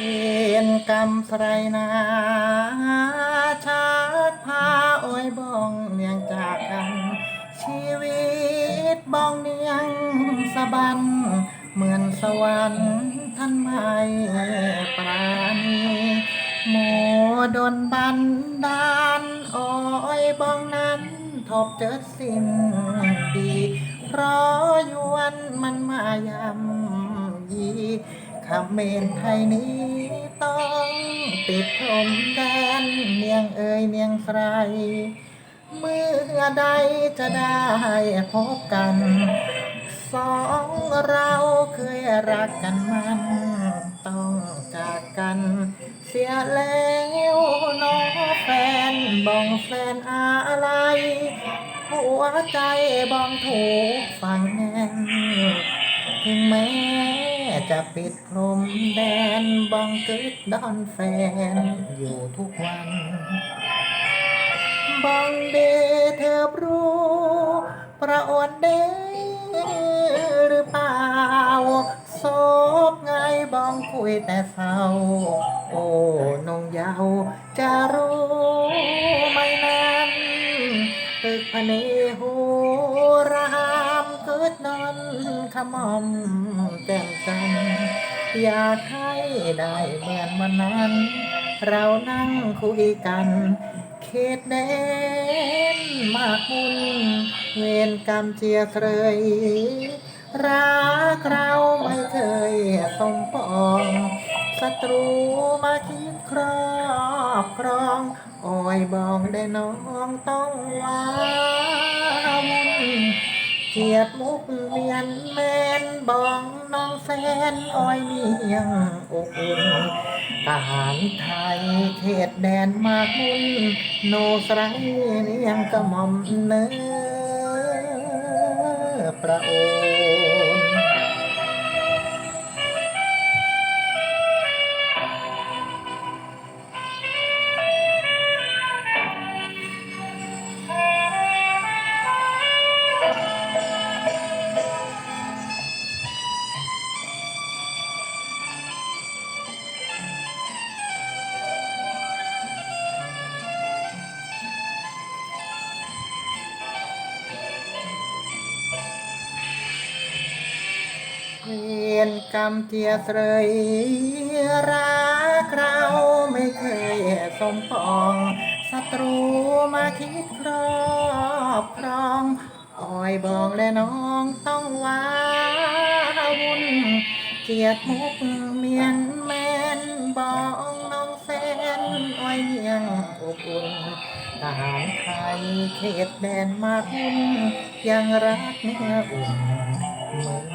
เห็นกำไสรนาชาติพาโอ้ยบ้องเนียงจากกัน ชีวิตบ้องเนียงสะบัน เหมือนสวรรค์ท่านไม่ปราณีโมดนบันดาลโอ้ยบ้องนั้นทบเจอสิ่งดีเพราะยวนมันมายำยี คำเมนไทยนี้ต้องติดพรมแดนเนียงเอ่ยเนียงไสรเมื่อใดจะได้พบกัน สองเราเคยรักกันมันต้องจากกัน เสียแล้วน้องแฟนบ้องแฟนอะไร หัวใจบ้องถูกฝังแน่นถึงแม้ จะปิดพรมแดนบ้องกึดดอนแฟน อยู่ทุกวันบ้องเดเธอรู้ประอวดเดหรือเปล่าโซบไงบองคุยแต่เศร้า โอ้นงยาวจะรู้ไหมนั้นตึกพเนหูรามเกิดนอนขมอมแจ่ม อยากให้ได้เหมือนวันนั้น เรานั่งคุยกันเขตแดนมากมุนเวรกรรมเจียเคย รักเราไม่เคยสมปองศัตรูมาคิดครอบครองอ้ยบองได้น้องต้องว้าวุ่น เกียดมุกเมียนแมนบองน้องแฟนอ้อยเมียงอกอุ่นทหารไทยเขตแดนมากมุนโนสไรเนียงกระหม่อมเนื้อประโอ นเวียนกรรมเทียเสยรักเราไม่เคยสมปองศัตรูมาคิดครอบครองอ้อยบอกและน้องต้องว้าวุ่นเกียดมุกเมียนแมนบอกน้องแฟนอ้อยเมียงอบอุ่นทหารไทยเขตแดนมากมุ่นยังรักเนื้ออุ่นเหมือน